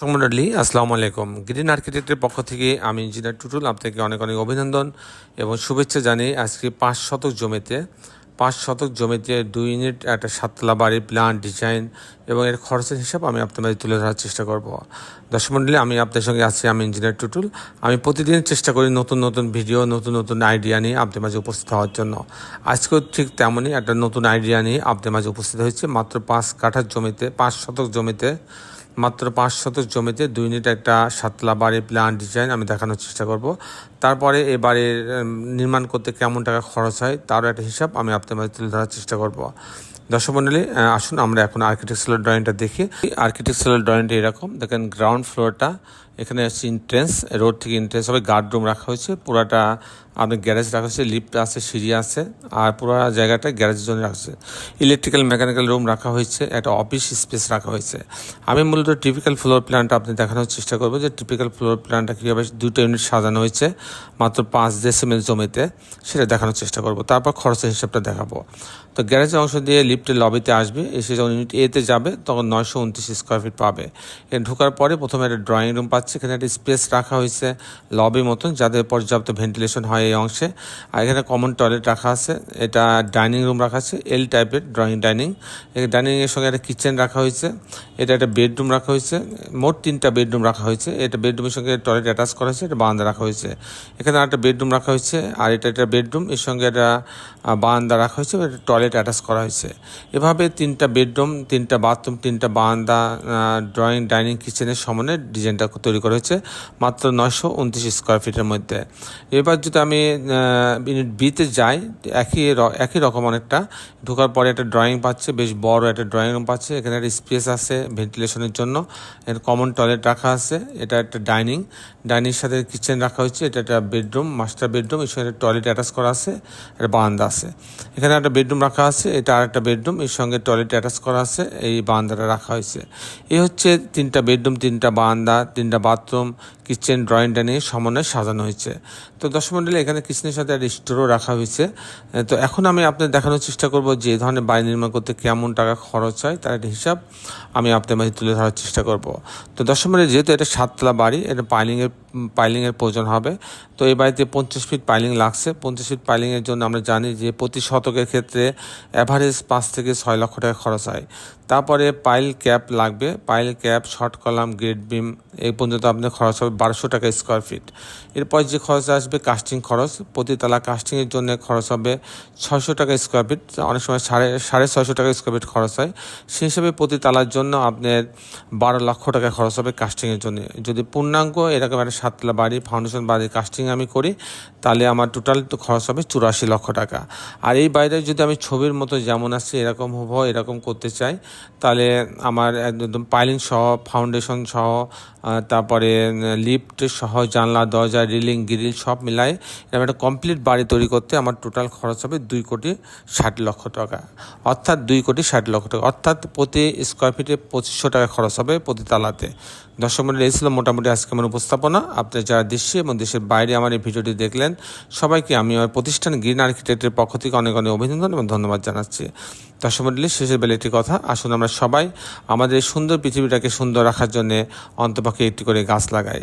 মন্ডলী আসসালামু আলাইকুম। গ্রিন আর্কিটেক্টের পক্ষ থেকে আমি ইঞ্জিনিয়ার টুটুল আপনাকে অনেক অনেক অভিনন্দন এবং শুভেচ্ছা জানিয়ে আজকে পাঁচ শতক জমিতে, পাঁচ শতক জমিতে দুই ইউনিট একটা সাততলা বাড়ির প্ল্যান ডিজাইন এবং এর খরচের হিসাব আমি আপনার মাঝে তুলে ধরার চেষ্টা করব। দর্শক মন্ডলী, আমি আপনার সঙ্গে আছি, আমি ইঞ্জিনিয়ার টুটুল। আমি প্রতিদিন চেষ্টা করি নতুন নতুন ভিডিও নতুন নতুন আইডিয়া নিয়ে আপনাদের মাঝে উপস্থিত হওয়ার জন্য। আজকেও ঠিক তেমনই একটা নতুন আইডিয়া নিয়ে আপনাদের মাঝে উপস্থিত হয়েছে। মাত্র পাঁচ কাঠার জমিতে, পাঁচ শতক জমিতে মাত্র পাঁচ শত জমিতে দুই ইউনিট একটা সাতলা বাড়ির প্ল্যান ডিজাইন আমি দেখানোর চেষ্টা করব। তারপরে এ বাড়ির নির্মাণ করতে কেমন টাকা খরচ হয় তারও একটা হিসাব আমি আপনার মাঝে তুলে ধরার চেষ্টা করব। দর্শক মন্ডলী আসুন আমরা এখন আর্কিটেকচারাল ড্রয়িংটা দেখি। আর্কিটেকচারাল ড্রয়িংটা এরকম। দেখেন গ্রাউন্ড ফ্লোরটা এখানে হচ্ছে ইন্ট্রেন্স রোড থেকে ইন্ট্রেন্স হবে গার্ড রুম রাখা হয়েছে। পুরাটা আপনার গ্যারেজ রাখা হয়েছে লিফ্ট আছে, সিঁড়ি আছে, আর পুরো জায়গাটা গ্যারেজের জন্য রাখা হয়েছে। ইলেকট্রিক্যাল মেকানিক্যাল রুম রাখা হয়েছে, একটা অফিস স্পেস রাখা হয়েছে। আমি মূলত টিপিক্যাল ফ্লোর প্ল্যানটা আপনি দেখানোর চেষ্টা করব যে টিপিক্যাল ফ্লোর প্ল্যানটা কীভাবে দুটো ইউনিট সাজানো হয়েছে, মাত্র পাঁচ ডেসিমেল জমিতে, সেটা দেখানোর চেষ্টা করব। তারপর খরচের হিসাবটা দেখাবো। তো গ্যারেজের অংশ দিয়ে লিফটের লবিতে আসবে, এসে যখন ইউনিট এতে যাবে, তখন নয়শো উনত্রিশ স্কোয়ার ফিট পাবে। এখানে ঢোকার পরে প্রথমে একটা ড্রয়িং রুম পাচ্ছে এখানে একটা স্পেস রাখা হয়েছে লবি মতন যাদের পর্যাপ্ত ভেন্টিলেশন হয় এই অংশে। আর এখানে কমন টয়লেট রাখা আছে, এটা ডাইনিং রুম রাখা আছে এল টাইপের ড্রয়িং ডাইনিং। ডাইনিংয়ের সঙ্গে একটা কিচেন রাখা হয়েছে, এটা একটা বেডরুম রাখা হয়েছে, মোট তিনটা বেডরুম রাখা হয়েছে। এটা বেডরুমের সঙ্গে টয়লেট অ্যাটাচ করা হয়েছে, এটা বারান্দা রাখা হয়েছে। এখানে একটা বেডরুম রাখা হয়েছে, আর এটা একটা বেডরুম, এর সঙ্গে একটা বারান্দা রাখা হয়েছে, এটা টয়লেট অ্যাটাচ করা হয়েছে। এভাবে তিনটা বেডরুম, তিনটা বাথরুম, তিনটা বারান্দা ড্রয়িং, ডাইনিং, কিচেনের সমানে ডিজাইনটা তৈরি করা হয়েছে মাত্র নয়শো উনত্রিশ স্কোয়ার ফিটের মধ্যে। এবার যদি আমি ইউনিট বিতে যাই, একই একই রকম অনেকটা, ঢোকার পরে একটা ড্রয়িং পাচ্ছে, বেশ বড় একটা ড্রয়িং রুম পাচ্ছে, এখানে একটা স্পেস আছে ভেন্টিলেশনের জন্য, এর কমন টয়লেট রাখা আছে, এটা একটা ডাইনিং ডাইনিংয়ের সাথে কিচেন রাখা হয়েছে, এটা একটা বেডরুম মাস্টার বেডরুম এর সঙ্গে টয়লেট অ্যাটাচ করা আছে, একটা বারান্দা আছে। এখানে একটা বেডরুম রাখা আছে, এটা আর একটা বেডরুম এর সঙ্গে টয়লেট অ্যাটাচ করা আছে, এই বারান্দাটা রাখা হয়েছে। এই হচ্ছে তিনটা বেডরুম তিনটা বারান্দা, তিনটা বাথরুম কিচেন ড্রয়িংটা নিয়ে সমন্বয়ে সাজানো হয়েছে। তো দর্শক এখানে কিচেনের সাথে একটা স্টোরও রাখা হয়েছে। তো এখন আমি আপনাদের দেখানোর চেষ্টা করব যে ধরনের বাড়ি নির্মাণ করতে কেমন টাকা খরচ হয়, তার একটা হিসাব আমি আপনাদের মাঝে তুলে ধরার চেষ্টা করব। তো দর্শক মন্ডলী, যেহেতু এটা সাততলা বাড়ি, এটা পাইলিংয়ের পাইলিংয়ের প্রয়োজন হবে। তো এই বাড়িতে পঞ্চাশ ফিট পাইলিং লাগছে। পঞ্চাশ ফিট পাইলিংয়ের জন্য আমরা জানি যে প্রতি শতকের ক্ষেত্রে অ্যাভারেজ পাঁচ থেকে ছয় লক্ষ টাকা খরচ হয়। তারপরে পাইল ক্যাপ লাগবে। Pile cap, short column, grade beam, এই পর্যন্ত আপনার খরচ হবে বারোশো টাকা স্কোয়ার ফিট এরপর যে খরচ আসবে কাস্টিং খরচ প্রতি তালা কাস্টিংয়ের জন্য খরচ হবে ছয়শো টাকা স্কোয়ার ফিট অনেক সময় সাড়ে সাড়ে ছয়শো টাকা স্কোয়ার ফিট খরচ হয়। সেই হিসাবে প্রতি তালার জন্য আপনার বারো লক্ষ টাকা খরচ হবে কাস্টিংয়ের জন্য। যদি পূর্ণাঙ্গ এরকম একটা সাততলা বাড়ি ফাউন্ডেশন বাড়ি কাস্টিং আমি করি, তাহলে আমার টোটাল খরচ হবে চুরাশি লক্ষ টাকা। আর এই বাইরে যদি আমি ছবির মতো যেমন আসছে এরকম হব এরকম করতে চাই, তাহলে আমার একদম পাইলিং সহ ফাউন্ডেশন সহ তারপরে লিফট, সহ জানলা, দরজা, রিলিং, গ্রিল সব মিলায় এরকম একটা কমপ্লিট বাড়ি তৈরি করতে আমার টোটাল খরচ হবে দুই কোটি ষাট লক্ষ টাকা। অর্থাৎ দুই কোটি ষাট লক্ষ টাকা। অর্থাৎ প্রতি স্কোয়ার ফিটে পঁচিশশো টাকা খরচ হবে প্রতি তালাতে। দর্শক মন্ডলী, এই ছিল মোটামুটি আজকে আমার উপস্থাপনা। আপনি যারা দেশে এবং দেশের বাইরে আমার এই ভিডিওটি দেখলেন, সবাইকে আমি আমার প্রতিষ্ঠান গ্রিন আর্কিটেক্টের পক্ষ থেকে অনেক অনেক অভিনন্দন এবং ধন্যবাদ জানাচ্ছি। দর্শক মন্ডলী, শেষের বেলা একটি কথা, আসুন আমরা সবাই আমাদের এই সুন্দর পৃথিবীটাকে সুন্দর রাখার জন্য অন্তপক্ষে একটি করে গাছ লাগাই।